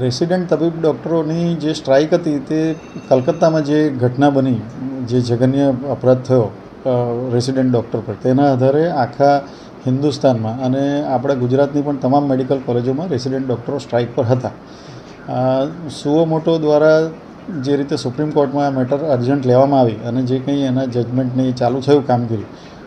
Resident તબીબ ડૉક્ટરોની જે strike હતી તે કલકત્તામાં જે ઘટના બની, જે જઘન્ય અપરાધ થયો રેસિડેન્ટ ડૉક્ટર પર, તેના આધારે આખા હિન્દુસ્તાનમાં અને આપણા ગુજરાતની પણ તમામ મેડિકલ કોલેજોમાં રેસિડેન્ટ ડૉક્ટરો સ્ટ્રાઇક પર હતા. સુઓ મોટો દ્વારા જે રીતે સુપ્રીમ કોર્ટમાં આ મેટર અર્જન્ટ લેવામાં આવી અને જે કંઈ એના જજમેન્ટની ચાલુ થયું કામગીરી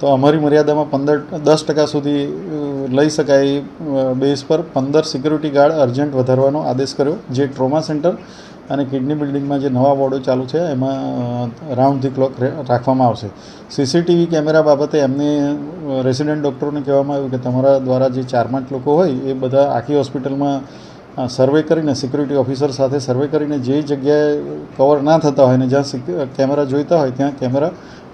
તો અમારી મર્યાદામાં પંદર, દસ ટકા સુધી લઈ શકાય બેઝ પર પંદર સિક્યુરિટી ગાર્ડ અર્જન્ટ વધારવાનો આદેશ કર્યો, જે ટ્રોમા સેન્ટર અને કિડની બિલ્ડિંગમાં જે નવા વોર્ડો ચાલુ છે, એમાં રાઉન્ડ ધી ક્લોક રાખવામાં આવશે. સીસીટીવી કેમેરા બાબતે એમને રેસિડેન્ટ ડૉક્ટરોને કહેવામાં આવ્યું કે તમારા દ્વારા જે ચાર પાંચ લોકો હોય, એ બધા આખી હોસ્પિટલમાં સર્વે કરીને, સિક્યુરિટી ઓફિસર સાથે સર્વે કરીને, જે જગ્યાએ કવર ના થતા હોય ને જ્યાં કેમેરા જોઈતા હોય, ત્યાં કેમેરા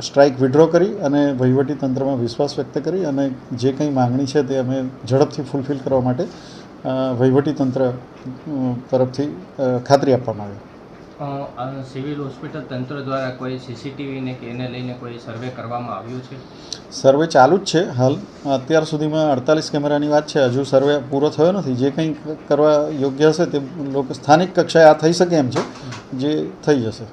સ્ટ્રાઇક વિડ્રો કરી અને વહીવટી તંત્રમાં વિશ્વાસ વ્યક્ત કરી અને જે કંઈ માંગણી છે તે અમે ઝડપથી ફૂલફિલ કરવા માટે વહીવટી તંત્ર તરફથી ખાતરી આપવામાં આવી. સિવિલ હોસ્પિટલ તંત્ર દ્વારા કોઈ સીસીટીવીને કે એને લઈને કોઈ સર્વે કરવામાં આવ્યું છે? સર્વે ચાલુ જ છે હાલ. અત્યાર સુધીમાં અડતાલીસ કેમેરાની વાત છે. હજુ સર્વે પૂરો થયો નથી. જે કંઈ કરવા યોગ્ય હશે તે લોકો સ્થાનિક કક્ષાએ આ થઈ શકે એમ છે જે થઈ જશે.